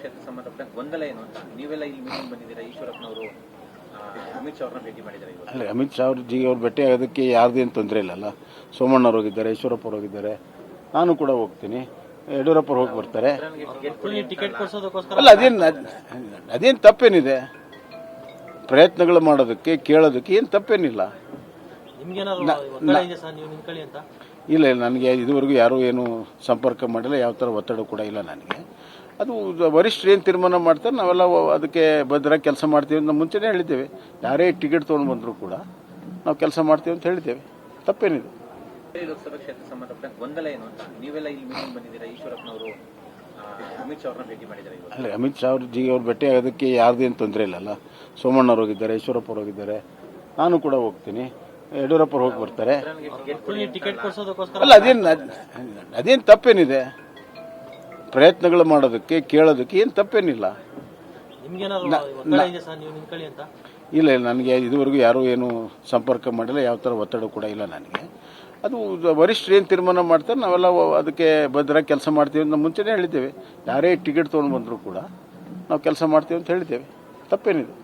ಕ್ಷೇತ್ರ ಸಂಬಂಧಪಟ್ಟ ಗೊಂದಲ ಏನು ಅಂತ ನೀವೆಲ್ಲ ಇಲ್ಲಿ ಮೀಟಿಂಗ್ ಬಂದಿದ್ದೀರಾ ಈಶ್ವರಪ್ಪನವರು ಅಮಿತ್ ಶಾ ಅವ್ರನ್ನ ಭೇಟಿ ಮಾಡಿದ್ದಾರೆ ಇವತ್ತು ಅಲ್ಲ ಅಮಿತ್ ಶಾ ಅವ್ರ ಜಿ ಅವ್ರು ಭೇಟಿ ಆಗೋದಕ್ಕೆ ಯಾರ್ದೇನು ತೊಂದರೆ ಇಲ್ಲಲ್ಲ ಸೋಮಣ್ಣವ್ರು ಹೋಗಿದ್ದಾರೆ ಈಶ್ವರಪ್ಪ ಅವ್ರು ಹೋಗಿದ್ದಾರೆ. ನಾನು ಕೂಡ ಹೋಗ್ತೀನಿ. ಯಡಿಯೂರಪ್ಪ ಅವ್ರು ಹೋಗಿ ಬರ್ತಾರೆ. ಟಿಕೆಟ್ ಕೊಡ್ಸೋದಕ್ಕೋಸ್ಕರ ಅಲ್ಲ ಅದೇನು ಅದೇನು ತಪ್ಪೇನಿದೆ? ಪ್ರಯತ್ನಗಳು ಮಾಡೋದಕ್ಕೆ ಕೇಳೋದಕ್ಕೆ ಏನು ತಪ್ಪೇನಿಲ್ಲ. ನಿಮ್ಗೇನಾದ್ರು ಒತ್ತಡ ಇದೆ ಸರ್? ನೀವು ನಿಂತ್ಕೊಳ್ಳಿ ಅಂತ. ಇಲ್ಲ ಇಲ್ಲ ನನಗೆ ಇದುವರೆಗೂ ಯಾರೂ ಏನು ಸಂಪರ್ಕ ಮಾಡಿಲ್ಲ ಯಾವ ಥರ ಒತ್ತಡ ಕೂಡ ಇಲ್ಲ ನನಗೆ. ಅದು ವರಿಷ್ಠರು ಏನು ತೀರ್ಮಾನ ಮಾಡ್ತಾರೆ ನಾವೆಲ್ಲ ಅದಕ್ಕೆ ಭದ್ರ ಕೆಲಸ ಮಾಡ್ತೀವಿ ಅಂತ ಮುಂಚೆನೇ ಹೇಳಿದ್ದೇವೆ. ಯಾರೇ ಟಿಕೆಟ್ ತೊಗೊಂಡು ಬಂದರೂ ಕೂಡ ನಾವು ಕೆಲಸ ಮಾಡ್ತೀವಿ ಅಂತ ಹೇಳಿದ್ದೇವೆ. ತಪ್ಪೇನಿದೆ. ಬೇರೆ ಲೋಕಸಭಾ ಕ್ಷೇತ್ರ ಸಂಬಂಧಪಟ್ಟ ಗೊಂದಲ ಏನು ಅಂತ? ನೀವೆಲ್ಲ ಇಲ್ಲಿ ಮೀಟಿಂಗ್ ಬಂದಿದ್ದೀರಾ ಈಶ್ವರಪ್ಪನವರು ಅಮಿತ್ ಶಾ ಅವ್ರನ್ನ ಭೇಟಿ ಮಾಡಿದ್ದಾರೆ ಇವತ್ತು ಅಲ್ಲ ಅಮಿತ್ ಶಾ ಅವ್ರ ಜಿ ಅವ್ರು ಭೇಟಿ ಆಗೋದಕ್ಕೆ ಯಾರ್ದೇನು ತೊಂದರೆ ಇಲ್ಲಲ್ಲ ಸೋಮಣ್ಣವ್ರು ಹೋಗಿದ್ದಾರೆ ಈಶ್ವರಪ್ಪ ಅವ್ರು ಹೋಗಿದ್ದಾರೆ. ನಾನು ಕೂಡ ಹೋಗ್ತೀನಿ. ಯಡಿಯೂರಪ್ಪ ಅವ್ರು ಹೋಗಿ ಬರ್ತಾರೆ. ಅಲ್ಲ ಅದೇನು ಅದೇನು ತಪ್ಪೇನಿದೆ? ಪ್ರಯತ್ನಗಳು ಮಾಡೋದಕ್ಕೆ ಕೇಳೋದಕ್ಕೆ ಏನು ತಪ್ಪೇನಿಲ್ಲ. ಇಲ್ಲ ಇಲ್ಲ ನನಗೆ ಇದುವರೆಗೂ ಯಾರೂ ಏನು ಸಂಪರ್ಕ ಮಾಡಿಲ್ಲ ಯಾವ ಥರ ಒತ್ತಡ ಕೂಡ ಇಲ್ಲ ನನಗೆ. ಅದು ವರಿಷ್ಠರು ಏನು ತೀರ್ಮಾನ ಮಾಡ್ತಾರೆ ನಾವೆಲ್ಲ ಅದಕ್ಕೆ ಭದ್ರ ಕೆಲಸ ಮಾಡ್ತೀವಿ ಅಂತ ಮುಂಚೆನೇ ಹೇಳಿದ್ದೇವೆ. ಯಾರೇ ಟಿಕೆಟ್ ತೊಗೊಂಡು ಬಂದರೂ ಕೂಡ ನಾವು ಕೆಲಸ ಮಾಡ್ತೀವಿ ಅಂತ ಹೇಳಿದ್ದೇವೆ. ತಪ್ಪೇನಿದೆ.